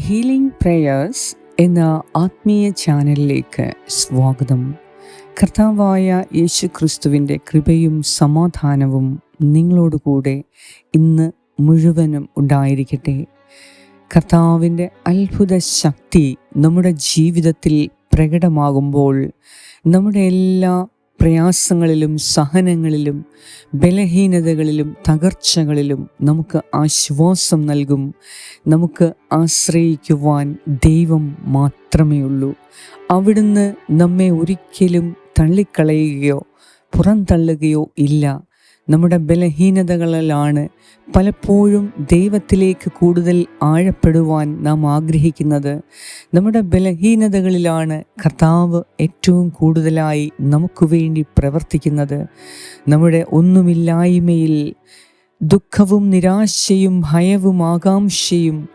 Healing prayers എന്ന ആത്മീയ ചാനലിലേക്ക് സ്വാഗതം. കർത്താവായ യേശു ക്രിസ്തുവിന്റെ കൃപയും സമാധാനവും നിങ്ങളോടുകൂടെ ഇന്ന് മുഴുവനും ഉണ്ടായിരിക്കട്ടെ. കർത്താവിന്റെ അത്ഭുത ശക്തി നമ്മുടെ ജീവിതത്തിൽ പ്രകടമാകുമ്പോൾ നമ്മുടെ എല്ലാ പ്രയാസങ്ങളിലും സഹനങ്ങളിലും ബലഹീനതകളിലും തകർച്ചകളിലും നമുക്ക് ആശ്വാസം നൽകും. നമുക്ക് ആശ്രയിക്കുവാൻ ദൈവം മാത്രമേ ഉള്ളൂ. അവിടുന്ന് നമ്മെ ഒരിക്കലും തള്ളിക്കളയുകയോ പുറന്തള്ളുകയോ ഇല്ല. നമ്മുടെ ബലഹീനതകളിലാണ് പലപ്പോഴും ദൈവത്തിലേക്ക് കൂടുതൽ ആഴപ്പെടുവാൻ നാം ആഗ്രഹിക്കുന്നത്. നമ്മുടെ ബലഹീനതകളിലാണ് കർത്താവ് ഏറ്റവും കൂടുതലായി നമുക്ക് വേണ്ടി പ്രവർത്തിക്കുന്നത്. നമ്മുടെ ഒന്നുമില്ലായ്മയിൽ ദുഃഖവും നിരാശയും ഭയവും ആകാംക്ഷയും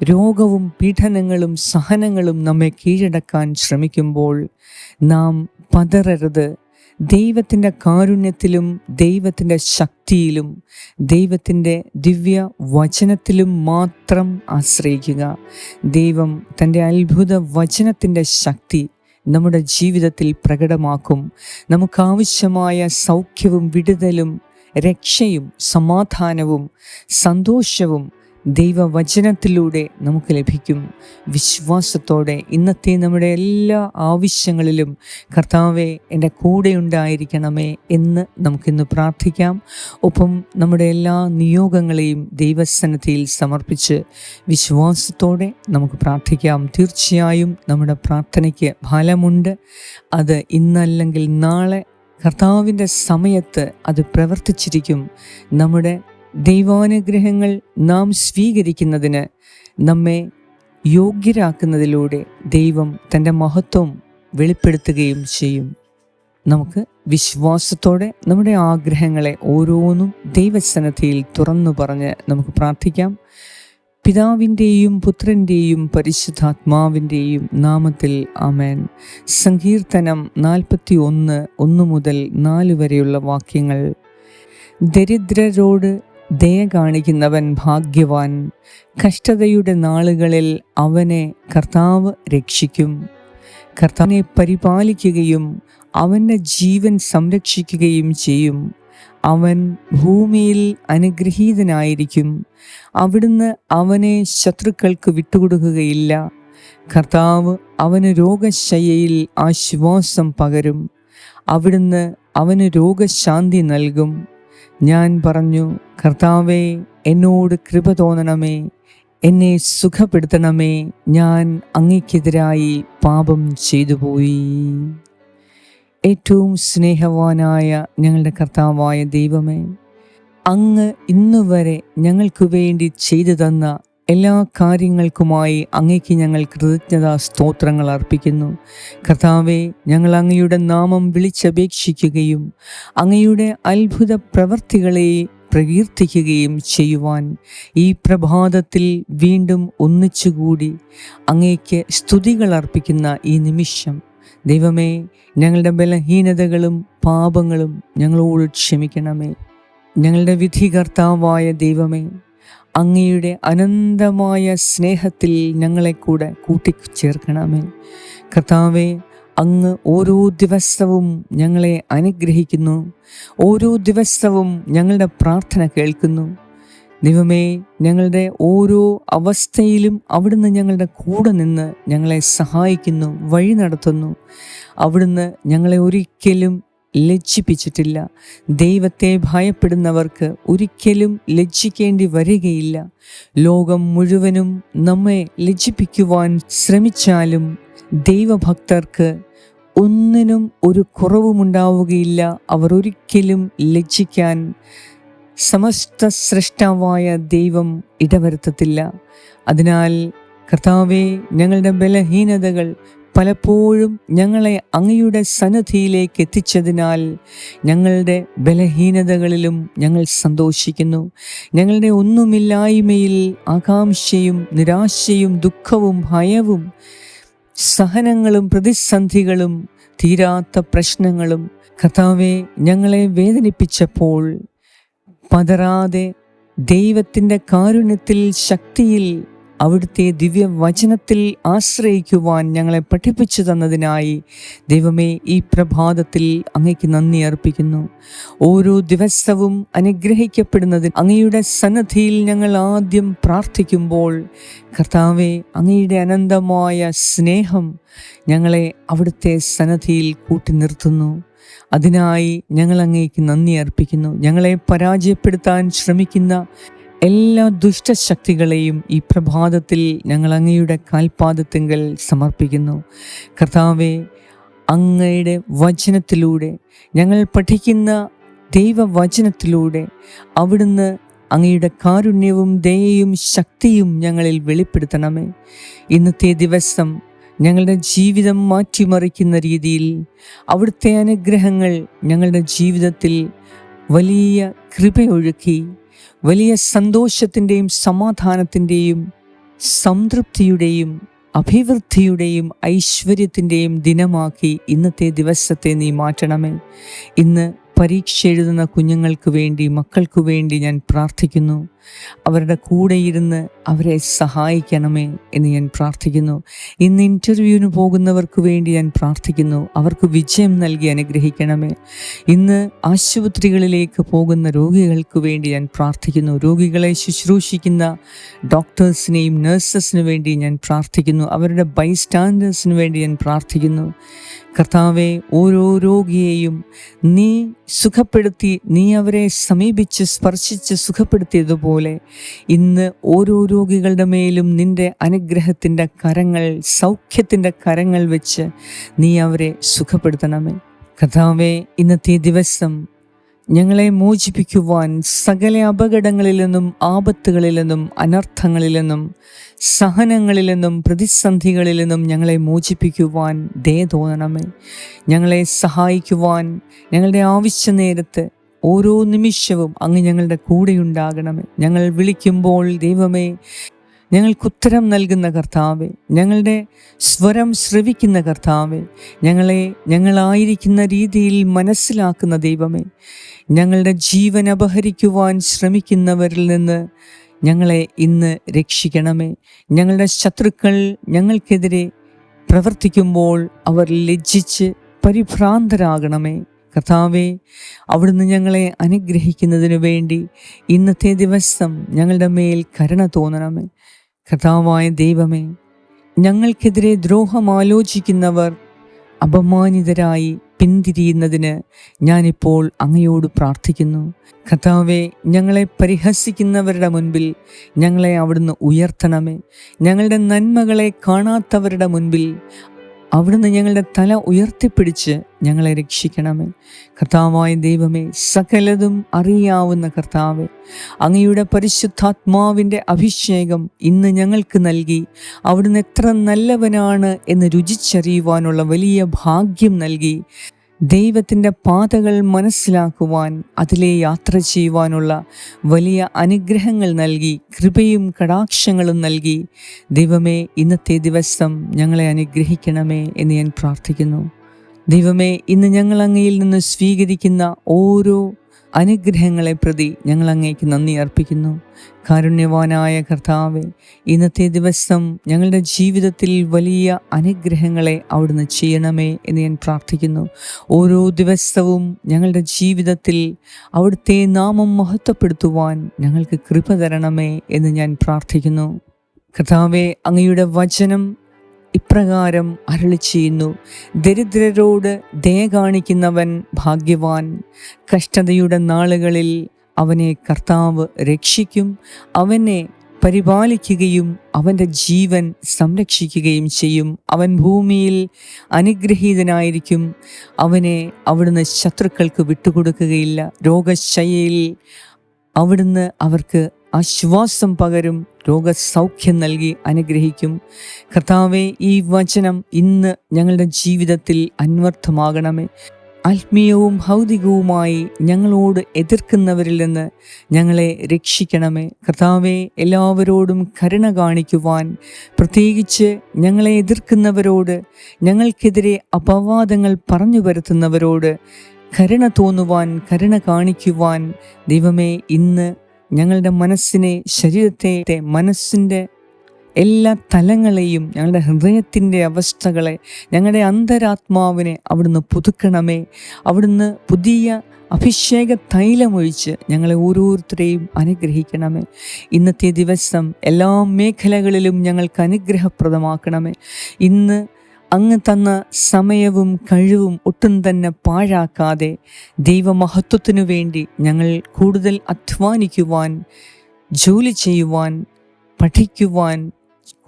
രോഗവും പീഡനങ്ങളും സഹനങ്ങളും നമ്മെ കീഴടക്കാൻ ശ്രമിക്കുമ്പോൾ നാം പതറരുത്. ദൈവത്തിന്റെ കാരുണ്യത്തിലും ദൈവത്തിന്റെ ശക്തിയിലും ദൈവത്തിന്റെ ദിവ്യ വചനത്തിലും മാത്രം ആശ്രയിക്കുക. ദൈവം തന്റെ അത്ഭുത വചനത്തിന്റെ ശക്തി നമ്മുടെ ജീവിതത്തിൽ പ്രകടമാക്കും. നമുക്കാവശ്യമായ സൗഖ്യവും വിടുതലും രക്ഷയും സമാധാനവും സന്തോഷവും ദൈവവചനത്തിലൂടെ നമുക്ക് ലഭിക്കും. വിശ്വാസത്തോടെ ഇന്നത്തെ നമ്മുടെ എല്ലാ ആവശ്യങ്ങളിലും കർത്താവെ എന്റെ കൂടെ ഉണ്ടായിരിക്കണമേ എന്ന് നമുക്കിന്ന് പ്രാർത്ഥിക്കാം. ഒപ്പം നമ്മുടെ എല്ലാ നിയോഗങ്ങളെയും ദൈവസന്നദ്ധിയിൽ സമർപ്പിച്ച് വിശ്വാസത്തോടെ നമുക്ക് പ്രാർത്ഥിക്കാം. തീർച്ചയായും നമ്മുടെ പ്രാർത്ഥനയ്ക്ക് ഫലമുണ്ട്. അത് ഇന്നല്ലെങ്കിൽ നാളെ കർത്താവിന്റെ സമയത്ത് അത് പ്രവർത്തിച്ചിരിക്കും. നമ്മുടെ ദൈവാനുഗ്രഹങ്ങൾ നാം സ്വീകരിക്കുന്നതിന് നമ്മെ യോഗ്യരാക്കുന്നതിലൂടെ ദൈവം തന്റെ മഹത്വം വെളിപ്പെടുത്തുകയും ചെയ്യും. നമുക്ക് വിശ്വാസത്തോടെ നമ്മുടെ ആഗ്രഹങ്ങളെ ഓരോന്നും ദൈവസന്നദ്ധിയിൽ തുറന്നു പറഞ്ഞ് നമുക്ക് പ്രാർത്ഥിക്കാം. പിതാവിന്റെയും പുത്രന്റെയും പരിശുദ്ധാത്മാവിന്റെയും നാമത്തിൽ ആമേൻ. സങ്കീർത്തനം നാൽപ്പത്തി ഒന്ന് ഒന്ന് മുതൽ നാല് വരെയുള്ള വാക്യങ്ങൾ. ദരിദ്രരോട് ദയ കാണിക്കുന്നവൻ ഭാഗ്യവാൻ. കഷ്ടതയുടെ നാളുകളിൽ അവനെ കർത്താവ് രക്ഷിക്കും. കർത്താവിനെ പരിപാലിക്കുകയും അവന്റെ ജീവൻ സംരക്ഷിക്കുകയും ചെയ്യും. അവൻ ഭൂമിയിൽ അനുഗ്രഹീതനായിരിക്കും. അവിടുന്ന് അവനെ ശത്രുക്കൾക്ക് വിട്ടുകൊടുക്കുകയില്ല. കർത്താവ് അവന് രോഗശയ്യയിൽ ആശ്വാസം പകരും. അവിടുന്ന് അവന് രോഗശാന്തി നൽകും. ഞാൻ പറഞ്ഞു കർത്താവെ എന്നോട് കൃപ തോന്നണമേ എന്നെ സുഖപ്പെടുത്തണമേ ഞാൻ അങ്ങയ്ക്കെതിരായി പാപം ചെയ്തു പോയി ഏറ്റവും സ്നേഹവാനായ ഞങ്ങളുടെ കർത്താവായ ദൈവമേ അങ്ങ് ഇന്നുവരെ ഞങ്ങൾക്ക് വേണ്ടി ചെയ്തു തന്ന എല്ലാ കാര്യങ്ങൾക്കുമായി അങ്ങയ്ക്ക് ഞങ്ങൾ കൃതജ്ഞതാ സ്തോത്രങ്ങൾ അർപ്പിക്കുന്നു. കർത്താവെ ഞങ്ങൾ അങ്ങയുടെ നാമം വിളിച്ചപേക്ഷിക്കുകയും അങ്ങയുടെ അത്ഭുത പ്രവർത്തികളെ പ്രകീർത്തിക്കുകയും ചെയ്യുവാൻ ഈ പ്രഭാതത്തിൽ വീണ്ടും ഒന്നിച്ചുകൂടി അങ്ങയ്ക്ക് സ്തുതികൾ അർപ്പിക്കുന്ന ഈ നിമിഷം. ദൈവമേ ഞങ്ങളുടെ ബലഹീനതകളും പാപങ്ങളും ഞങ്ങളോട് ക്ഷമിക്കണമേ. ഞങ്ങളുടെ വിധികർത്താവായ ദൈവമേ അങ്ങയുടെ അനന്തമായ സ്നേഹത്തിൽ ഞങ്ങളെ കൂടെ കൂട്ടിച്ചേർക്കണമേ. കർത്താവെ അങ്ങ് ഓരോ ദിവസവും ഞങ്ങളെ അനുഗ്രഹിക്കുന്നു. ഓരോ ദിവസവും ഞങ്ങളുടെ പ്രാർത്ഥന കേൾക്കുന്നു. ദൈവമേ ഞങ്ങളുടെ ഓരോ അവസ്ഥയിലും അവിടുന്ന് ഞങ്ങളുടെ കൂടെ നിന്ന് ഞങ്ങളെ സഹായിക്കുന്നു വഴി നടത്തുന്നു. അവിടുന്ന് ഞങ്ങളെ ഒരിക്കലും ലജ്ജിപ്പിച്ചിട്ടില്ല. ദൈവത്തെ ഭയപ്പെടുന്നവർക്ക് ഒരിക്കലും ലജ്ജിക്കേണ്ടി വരികയില്ല. ലോകം മുഴുവനും നമ്മെ ലജ്ജിപ്പിക്കുവാൻ ശ്രമിച്ചാലും ദൈവഭക്തർക്ക് ഒന്നിനും ഒരു കുറവുമുണ്ടാവുകയില്ല. അവർ ഒരിക്കലും ലജ്ജിക്കാൻ സമസ്ത സൃഷ്ടാവായ ദൈവം ഇടവരുത്തത്തില്ല. അതിനാൽ കർത്താവെ ഞങ്ങളുടെ ബലഹീനതകൾ പലപ്പോഴും ഞങ്ങളെ അങ്ങയുടെ സന്നദ്ധിയിലേക്ക് എത്തിച്ചതിനാൽ ഞങ്ങളുടെ ബലഹീനതകളിലും ഞങ്ങൾ സന്തോഷിക്കുന്നു. ഞങ്ങളുടെ ഒന്നുമില്ലായ്മയിൽ ആകാംക്ഷയും നിരാശയും ദുഃഖവും ഭയവും സഹനങ്ങളും പ്രതിസന്ധികളും തീരാത്ത പ്രശ്നങ്ങളും കർത്താവെ ഞങ്ങളെ വേദനിപ്പിച്ചപ്പോൾ പതറാതെ ദൈവത്തിന്റെ കാരുണ്യത്തിൽ ശക്തിയിൽ അവിടുത്തെ ദിവ്യവചനത്തിൽ ആശ്രയിക്കുവാൻ ഞങ്ങളെ പഠിപ്പിച്ചു തന്നതിനായി ദൈവമേ ഈ പ്രഭാതത്തിൽ അങ്ങയ്ക്ക് നന്ദി അർപ്പിക്കുന്നു. ഓരോ ദിവസവും അനുഗ്രഹിക്കപ്പെടുന്നതിന് അങ്ങയുടെ സന്നദ്ധിയിൽ ഞങ്ങൾ ആദ്യം പ്രാർത്ഥിക്കുമ്പോൾ കർത്താവെ അങ്ങയുടെ അനന്തമായ സ്നേഹം ഞങ്ങളെ അവിടുത്തെ സന്നദ്ധിയിൽ കൂട്ടി നിർത്തുന്നു. അതിനായി ഞങ്ങൾ അങ്ങേക്ക് നന്ദി അർപ്പിക്കുന്നു. ഞങ്ങളെ പരാജയപ്പെടുത്താൻ ശ്രമിക്കുന്ന എല്ലാ ദുഷ്ടശക്തികളെയും ഈ പ്രഭാതത്തിൽ ഞങ്ങൾ അങ്ങയുടെ കാൽപാദത്തിങ്കൽ സമർപ്പിക്കുന്നു. കർത്താവെ അങ്ങയുടെ വചനത്തിലൂടെ ഞങ്ങൾ പഠിക്കുന്ന ദൈവവചനത്തിലൂടെ അവിടുന്ന് അങ്ങയുടെ കാരുണ്യവും ദയയും ശക്തിയും ഞങ്ങളിൽ വെളിപ്പെടുത്തണമേ. ഇന്നത്തെ ദിവസം ഞങ്ങളുടെ ജീവിതം മാറ്റിമറിക്കുന്ന രീതിയിൽ അവിടുത്തെ അനുഗ്രഹങ്ങൾ ഞങ്ങളുടെ ജീവിതത്തിൽ വലിയ കൃപയൊഴുക്കി വലിയ സന്തോഷത്തിന്റെയും സമാധാനത്തിന്റെയും സംതൃപ്തിയുടെയും അഭിവൃദ്ധിയുടെയും ഐശ്വര്യത്തിന്റെയും ദിനമാക്കി ഇന്നത്തെ ദിവസത്തെ നീ മാറ്റണമേ. ഇന്ന് പരീക്ഷ എഴുതുന്ന കുഞ്ഞുങ്ങൾക്ക് വേണ്ടി മക്കൾക്ക് വേണ്ടി ഞാൻ പ്രാർത്ഥിക്കുന്നു. അവരുടെ കൂടെ ഇരുന്ന് അവരെ സഹായിക്കണമേ എന്ന് ഞാൻ പ്രാർത്ഥിക്കുന്നു. ഇന്ന് ഇന്റർവ്യൂവിന് പോകുന്നവർക്ക് വേണ്ടി ഞാൻ പ്രാർത്ഥിക്കുന്നു. അവർക്ക് വിജയം നൽകി അനുഗ്രഹിക്കണമേ. ഇന്ന് ആശുപത്രികളിലേക്ക് പോകുന്ന രോഗികൾക്ക് വേണ്ടി ഞാൻ പ്രാർത്ഥിക്കുന്നു. രോഗികളെ ശുശ്രൂഷിക്കുന്ന ഡോക്ടേഴ്സിനെയും നഴ്സസിനു വേണ്ടി ഞാൻ പ്രാർത്ഥിക്കുന്നു. അവരുടെ ബൈസ്റ്റാൻഡേഴ്സിന് വേണ്ടി ഞാൻ പ്രാർത്ഥിക്കുന്നു. കർത്താവെ ഓരോ രോഗിയെയും നീ സുഖപ്പെടുത്തി നീ അവരെ സമീപിച്ച് സ്പർശിച്ച് സുഖപ്പെടുത്തിയതുപോലെ ഇന്ന് ഓരോ രോഗികളുടെ മേലും നിന്റെ അനുഗ്രഹത്തിന്റെ കരങ്ങൾ സൗഖ്യത്തിന്റെ കരങ്ങൾ വെച്ച് നീ അവരെ സുഖപ്പെടുത്തണമേ. കഥാവെ ഇന്നത്തെ ദിവസം ഞങ്ങളെ മോചിപ്പിക്കുവാൻ സകല അപകടങ്ങളിൽ നിന്നും ആപത്തുകളിൽ നിന്നും അനർത്ഥങ്ങളിൽ നിന്നും സഹനങ്ങളിൽ നിന്നും പ്രതിസന്ധികളിൽ നിന്നും ഞങ്ങളെ മോചിപ്പിക്കുവാൻ ദേ തോന്നണമേ. ഞങ്ങളെ സഹായിക്കുവാൻ ഞങ്ങളുടെ ആവശ്യ നേരത്ത് ഓരോ നിമിഷവും അങ്ങ് ഞങ്ങളുടെ കൂടെയുണ്ടാകണമേ ഞങ്ങൾ വിളിക്കുമ്പോൾ ദൈവമേ ഞങ്ങൾക്ക് ഉത്തരം നൽകുന്ന കർത്താവെ ഞങ്ങളുടെ സ്വരം ശ്രവിക്കുന്ന കർത്താവെ ഞങ്ങളെ ഞങ്ങളായിരിക്കുന്ന രീതിയിൽ മനസ്സിലാക്കുന്ന ദൈവമേ ഞങ്ങളുടെ ജീവൻ അപഹരിക്കുവാൻ ശ്രമിക്കുന്നവരിൽ നിന്ന് ഞങ്ങളെ ഇന്ന് രക്ഷിക്കണമേ. ഞങ്ങളുടെ ശത്രുക്കൾ ഞങ്ങൾക്കെതിരെ പ്രവർത്തിക്കുമ്പോൾ അവർ ലജ്ജിച്ച് പരിഭ്രാന്തരാകണമേ. കർത്താവെ അവിടുന്ന് ഞങ്ങളെ അനുഗ്രഹിക്കുന്നതിനു വേണ്ടി ഇന്നത്തെ ദിവസം ഞങ്ങളുടെ മേൽ കരുണ തോന്നണമേ. കർത്താവായ ദൈവമേ ഞങ്ങൾക്കെതിരെ ദ്രോഹം ആലോചിക്കുന്നവർ അപമാനിതരായി പിന്തിരിയുന്നതിന് ഞാനിപ്പോൾ അങ്ങയോട് പ്രാർത്ഥിക്കുന്നു. കർത്താവെ ഞങ്ങളെ പരിഹസിക്കുന്നവരുടെ മുൻപിൽ ഞങ്ങളെ അവിടുന്ന് ഉയർത്തണമേ. ഞങ്ങളുടെ നന്മകളെ കാണാത്തവരുടെ മുൻപിൽ അവിടുന്ന് ഞങ്ങളുടെ തല ഉയർത്തിപ്പിടിച്ച് ഞങ്ങളെ രക്ഷിക്കണമേ. കർത്താവായ ദൈവമേ സകലതും അറിയാവുന്ന കർത്താവ് അങ്ങയുടെ പരിശുദ്ധാത്മാവിന്റെ അഭിഷേകം ഇന്ന് ഞങ്ങൾക്ക് നൽകി. അവിടുന്ന് എത്ര നല്ലവനാണ് എന്ന് രുചിച്ചറിയുവാനുള്ള വലിയ ഭാഗ്യം നൽകി. ദൈവത്തിന്റെ പാതകൾ മനസ്സിലാക്കുവാൻ അതിലെ യാത്ര ചെയ്യുവാനുള്ള വലിയ അനുഗ്രഹങ്ങൾ നൽകി കൃപയും കടാക്ഷങ്ങളും നൽകി. ദൈവമേ ഇന്നത്തെ ദിവസം ഞങ്ങളെ അനുഗ്രഹിക്കണമേ എന്ന് ഞാൻ പ്രാർത്ഥിക്കുന്നു. ദൈവമേ ഇന്ന് ഞങ്ങൾ അങ്ങയിൽ നിന്ന് സ്വീകരിക്കുന്ന ഓരോ അനുഗ്രഹങ്ങളെ പ്രതി ഞങ്ങൾ അങ്ങേക്ക് നന്ദി അർപ്പിക്കുന്നു. കാരുണ്യവാനായ കർത്താവെ ഇന്നത്തെ ദിവസം ഞങ്ങളുടെ ജീവിതത്തിൽ വലിയ അനുഗ്രഹങ്ങളെ അവിടുന്ന് ചെയ്യണമേ എന്ന് ഞാൻ പ്രാർത്ഥിക്കുന്നു. ഓരോ ദിവസവും ഞങ്ങളുടെ ജീവിതത്തിൽ അവിടുത്തെ നാമം മഹത്വപ്പെടുത്തുവാൻ ഞങ്ങൾക്ക് കൃപ തരണമേ എന്ന് ഞാൻ പ്രാർത്ഥിക്കുന്നു. കർത്താവെ അങ്ങയുടെ വചനം ഇപ്രകാരം അരളി ചെയ്യുന്നു. ദരിദ്രരോട് ദയ കാണിക്കുന്നവൻ ഭാഗ്യവാൻ. കഷ്ടതയുടെ നാളുകളിൽ അവനെ കർത്താവ് രക്ഷിക്കും. അവനെ പരിപാലിക്കുകയും അവന്റെ ജീവൻ സംരക്ഷിക്കുകയും ചെയ്യും. അവൻ ഭൂമിയിൽ അനുഗ്രഹീതനായിരിക്കും. അവനെ അവിടുന്ന് ശത്രുക്കൾക്ക് വിട്ടുകൊടുക്കുകയില്ല. രോഗശയയിൽ അവിടുന്ന് അവർക്ക് ആശ്വാസം പകരും രോഗസൗഖ്യം നൽകി അനുഗ്രഹിക്കും. കർത്താവെ ഈ വചനം ഇന്ന് ഞങ്ങളുടെ ജീവിതത്തിൽ അന്വർത്ഥമാകണമേ. ആത്മീയവും ഭൗതികവുമായി ഞങ്ങളോട് എതിർക്കുന്നവരിൽ നിന്ന് ഞങ്ങളെ രക്ഷിക്കണമേ. കർത്താവെ എല്ലാവരോടും കരുണ കാണിക്കുവാൻ പ്രത്യേകിച്ച് ഞങ്ങളെ എതിർക്കുന്നവരോട് ഞങ്ങൾക്കെതിരെ അപവാദങ്ങൾ പറഞ്ഞു വരുത്തുന്നവരോട് കരുണ തോന്നുവാൻ കരുണ കാണിക്കുവാൻ ദൈവമേ ഇന്ന് ഞങ്ങളുടെ മനസ്സിനെ ശരീരത്തെ മനസ്സിന്റെ എല്ലാ തലങ്ങളെയും ഞങ്ങളുടെ ഹൃദയത്തിന്റെ അവസ്ഥകളെ ഞങ്ങളുടെ അന്തരാത്മാവിനെ അവിടുന്ന് പുതുക്കണമേ. അവിടുന്ന് പുതിയ അഭിഷേക തൈലമൊഴിച്ച് ഞങ്ങളെ ഓരോരുത്തരെയും അനുഗ്രഹിക്കണമേ. ഇന്നത്തെ ദിവസം എല്ലാ മേഖലകളിലും ഞങ്ങൾക്ക് അനുഗ്രഹപ്രദമാക്കണമേ. ഇന്ന് അങ്ങ് തന്ന സമയവും കഴിവും ഒട്ടും തന്നെ പാഴാക്കാതെ ദൈവമഹത്വത്തിനു വേണ്ടി ഞങ്ങൾ കൂടുതൽ അധ്വാനിക്കുവാൻ ജോലി ചെയ്യുവാൻ പഠിക്കുവാൻ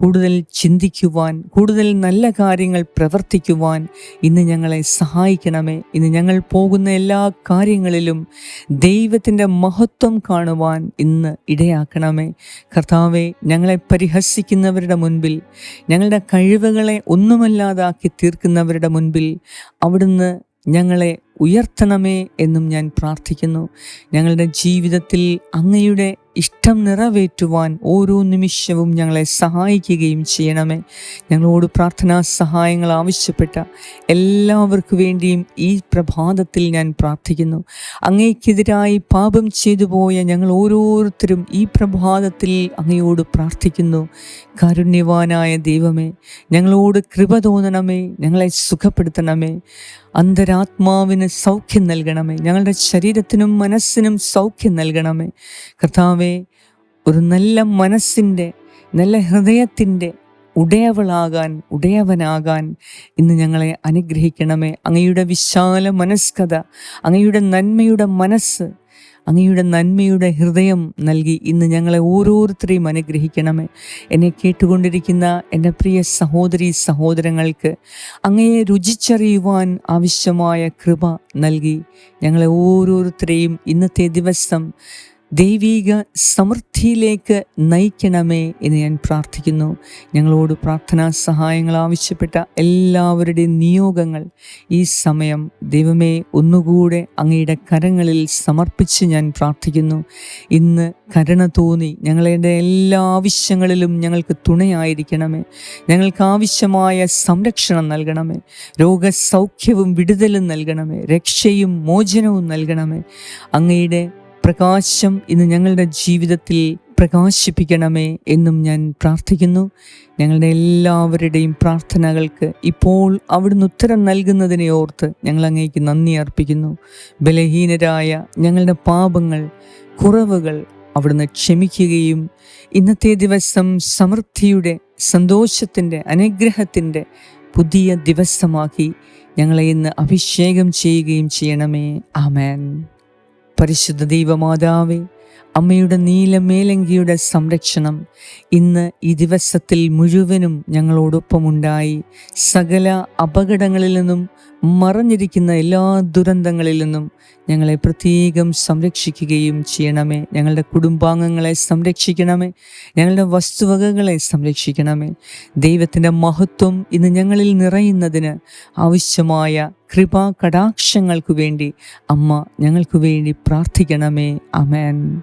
കൂടുതൽ ചിന്തിക്കുവാൻ കൂടുതൽ നല്ല കാര്യങ്ങൾ പ്രവർത്തിക്കുവാൻ ഇന്ന് ഞങ്ങളെ സഹായിക്കണമേ. ഇന്ന് ഞങ്ങൾ പോകുന്ന എല്ലാ കാര്യങ്ങളിലും ദൈവത്തിന്റെ മഹത്വം കാണുവാൻ ഇന്ന് ഇടയാക്കണമേ. കർത്താവെ ഞങ്ങളെ പരിഹസിക്കുന്നവരുടെ മുൻപിൽ ഞങ്ങളുടെ കഴിവുകളെ ഒന്നുമല്ലാതാക്കി തീർക്കുന്നവരുടെ മുൻപിൽ അവിടുന്ന് ഞങ്ങളെ ഉയർത്തണമേ എന്നും ഞാൻ പ്രാർത്ഥിക്കുന്നു. ഞങ്ങളുടെ ജീവിതത്തിൽ അങ്ങയുടെ ഇഷ്ടം നിറവേറ്റുവാൻ ഓരോ നിമിഷവും ഞങ്ങളെ സഹായിക്കുകയും ചെയ്യണമേ. ഞങ്ങളോട് പ്രാർത്ഥനാ സഹായങ്ങൾ ആവശ്യപ്പെട്ട എല്ലാവർക്കു വേണ്ടിയും ഈ പ്രഭാതത്തിൽ ഞാൻ പ്രാർത്ഥിക്കുന്നു. അങ്ങേക്കെതിരായി പാപം ചെയ്തു പോയ ഞങ്ങൾ ഓരോരുത്തരും ഈ പ്രഭാതത്തിൽ അങ്ങയോട് പ്രാർത്ഥിക്കുന്നു. കാരുണ്യവാനായ ദൈവമേ ഞങ്ങളോട് കൃപ തോന്നണമേ ഞങ്ങളെ സുഖപ്പെടുത്തണമേ. അന്തരാത്മാവിന് സൗഖ്യം നൽകണമേ. ഞങ്ങളുടെ ശരീരത്തിനും മനസ്സിനും സൗഖ്യം നൽകണമേ. കർത്താവെ ഒരു നല്ല മനസ്സിന്റെ നല്ല ഹൃദയത്തിന്റെ ഉടയവളാകാൻ ഉടയവനാകാൻ ഇന്ന് ഞങ്ങളെ അനുഗ്രഹിക്കണമേ. അങ്ങയുടെ വിശാല മനസ്കത അങ്ങയുടെ നന്മയുടെ മനസ്സ് അങ്ങയുടെ നന്മയുടെ ഹൃദയം നൽകി ഇന്ന് ഞങ്ങളെ ഓരോരുത്തരെയും അനുഗ്രഹിക്കണമേ. എന്നെ കേട്ടുകൊണ്ടിരിക്കുന്ന എന്റെ പ്രിയ സഹോദരി സഹോദരങ്ങൾക്ക് അങ്ങയെ രുചിച്ചറിയുവാൻ ആവശ്യമായ കൃപ നൽകി ഞങ്ങളെ ഓരോരുത്തരെയും ഇന്നത്തെ ദിവസം ദൈവീക സമൃദ്ധിയിലേക്ക് നയിക്കണമേ എന്ന് ഞാൻ പ്രാർത്ഥിക്കുന്നു. ഞങ്ങളോട് പ്രാർത്ഥനാ സഹായങ്ങൾ ആവശ്യപ്പെട്ട എല്ലാവരുടെയും നിയോഗങ്ങൾ ഈ സമയം ദൈവമേ ഒന്നുകൂടെ അങ്ങയുടെ കരങ്ങളിൽ സമർപ്പിച്ച് ഞാൻ പ്രാർത്ഥിക്കുന്നു. ഇന്ന് കരുണ തോന്നി ഞങ്ങളുടെ എല്ലാ ആവശ്യങ്ങളിലും ഞങ്ങൾക്ക് തുണയായിരിക്കണമേ. ഞങ്ങൾക്ക് ആവശ്യമായ സംരക്ഷണം നൽകണമേ. രോഗസൗഖ്യവും വിടുതലും നൽകണമേ. രക്ഷയും മോചനവും നൽകണമേ. അങ്ങയുടെ പ്രകാശം ഇന്ന് ഞങ്ങളുടെ ജീവിതത്തിൽ പ്രകാശിപ്പിക്കണമേ എന്നും ഞാൻ പ്രാർത്ഥിക്കുന്നു. ഞങ്ങളുടെ എല്ലാവരുടെയും പ്രാർത്ഥനകൾക്ക് ഇപ്പോൾ അവിടുന്ന് ഉത്തരം നൽകുന്നതിനെ ഓർത്ത് ഞങ്ങൾ അങ്ങേക്ക് നന്ദി അർപ്പിക്കുന്നു. ബലഹീനരായ ഞങ്ങളുടെ പാപങ്ങൾ കുറവുകൾ അവിടുന്ന് ക്ഷമിക്കുകയും ഇന്നത്തെ ദിവസം സമൃദ്ധിയുടെ സന്തോഷത്തിന്റെ അനുഗ്രഹത്തിന്റെ പുതിയ ദിവസമാക്കി ഞങ്ങളെ ഇന്ന് അഭിഷേകം ചെയ്യുകയും ചെയ്യണമേ. ആമേൻ. പരിശുദ്ധ ദൈവമാതാവേ അമ്മയുടെ നീലമേലങ്കിയുടെ സംരക്ഷണം ഇന്ന് ഈ ദിവസത്തിൽ മുഴുവനും ഞങ്ങളോടൊപ്പമുണ്ടായി. സകല അപകടങ്ങളിൽ നിന്നും മറഞ്ഞിരിക്കുന്ന എല്ലാ ദുരന്തങ്ങളിൽ നിന്നും ഞങ്ങളെ പ്രത്യേകം സംരക്ഷിക്കുകയും ചെയ്യണമേ. ഞങ്ങളുടെ കുടുംബാംഗങ്ങളെ സംരക്ഷിക്കണമേ. ഞങ്ങളുടെ വസ്തുവകകളെ സംരക്ഷിക്കണമേ. ദൈവത്തിന്റെ മഹത്വം ഇന്ന് ഞങ്ങളിൽ നിറയുന്നതിന് ആവശ്യമായ കൃപാ കടാക്ഷങ്ങൾക്കു വേണ്ടി അമ്മ ഞങ്ങൾക്ക് വേണ്ടി പ്രാർത്ഥിക്കണമേ. അമേൻ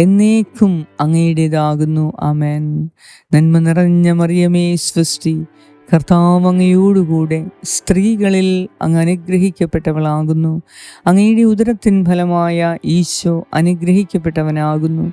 എന്നേക്കും അങ്ങയുടേതാകുന്നു. ആമേൻ. നന്മ നിറഞ്ഞ മറിയമേ സൃഷ്ടി. കർത്താവ് അങ്ങയോടുകൂടെ സ്ത്രീകളിൽ അങ്ങ് അനുഗ്രഹിക്കപ്പെട്ടവളാകുന്നു. അങ്ങയുടെ ഉദരത്തിൻ ഫലമായ ഈശോ അനുഗ്രഹിക്കപ്പെട്ടവനാകുന്നു.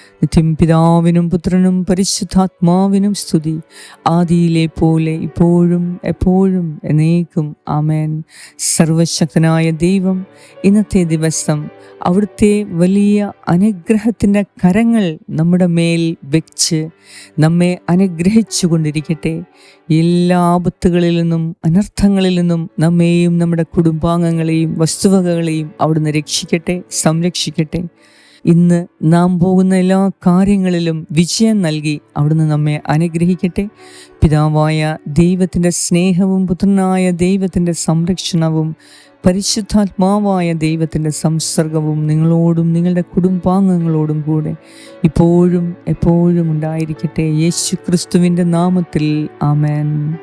നിത്യം പിതാവിനും പുത്രനും പരിശുദ്ധാത്മാവിനും സ്തുതി. ആദിയിലെ പോലെ ഇപ്പോഴും എപ്പോഴും എന്നേക്കും. ആമേൻ. സർവശക്തനായ ദൈവം ഇന്നത്തെ ദിവസം അവിടുത്തെ വലിയ അനുഗ്രഹത്തിന്റെ കരങ്ങൾ നമ്മുടെ മേൽ വെച്ച് നമ്മെ അനുഗ്രഹിച്ചു കൊണ്ടിരിക്കട്ടെ. എല്ലാ ആപത്തുകളിൽ നിന്നും അനർത്ഥങ്ങളിൽ നിന്നും നമ്മെയും നമ്മുടെ കുടുംബാംഗങ്ങളെയും വസ്തുവകകളെയും അവിടുന്ന് രക്ഷിക്കട്ടെ സംരക്ഷിക്കട്ടെ. ഇന്ന് നാം പോകുന്ന എല്ലാ കാര്യങ്ങളിലും വിജയം നൽകി അവിടുന്ന് നമ്മെ അനുഗ്രഹിക്കട്ടെ. പിതാവായ ദൈവത്തിന്റെ സ്നേഹവും പുത്രനായ ദൈവത്തിന്റെ സംരക്ഷണവും പരിശുദ്ധാത്മാവായ ദൈവത്തിന്റെ സംസർഗവും നിങ്ങളോടും നിങ്ങളുടെ കുടുംബാംഗങ്ങളോടും കൂടെ ഇപ്പോഴും എപ്പോഴും ഉണ്ടായിരിക്കട്ടെ. യേശു ക്രിസ്തുവിന്റെ നാമത്തിൽ ആമേൻ.